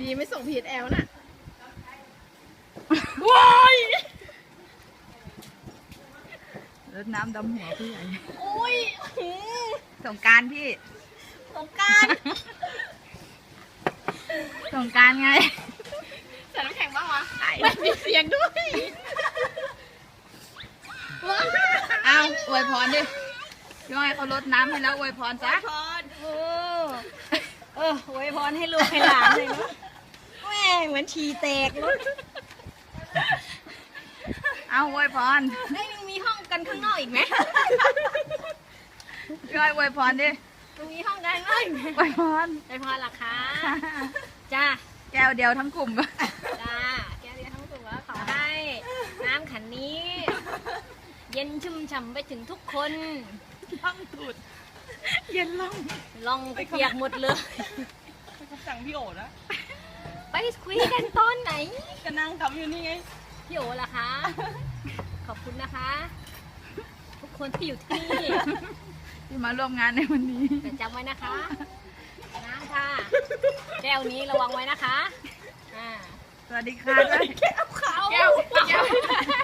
ดีไม่ส่งพีดแอลน่ะว้ายรดน้ำดำหัวผู้ใหญ่อุ้ยหืมสงกรารพี่ สงกรารสงกรารไง ใส่น้ำแข็งบ้างวะไม่มีเสียงด้วยว้าเอาอวยพรดิย่อยเขารดน้ำให้แล้วอวยพรจ้ะ พรเออเออไว้พรให้ลูกให้หลานเลยเนาะแม่เหมือนฉี่แตกรถเอาอวยพรได้ยยังมีห้องกันข้างนอกอีกไหมย่อยอวยพรดิยังมีห้องกันข้างนอกอีกไหมอวยพรไว้พรล่ะคะจ้าแก้วเดียวทั้งกลุ่มจ้าแกเรียนทั้งตัวว่าขอให้น้ำขันนี้ เย็นชุ่มฉ่ำไปถึงทุกคนตั้งตูดเย็นลงลองเปียกหมดเลยคำสั่งพี่โอนะ ไปคุยกันตอนไหนก็นั่งทำอยู่นี่ไง พี่โอล่ะคะ ขอบคุณนะคะ ทุกคนที่อยู่ที่นี่ที่มาร่วมงานในวันนี้แต่จำไว้นะคะ น้ำค่ะ แก้วนี้ระวังไว้นะคะ อ่า สวัสดีค่ะด้วยแก้วแก้วโอ้แล้วแก้วพี่อยู่ไหนคะ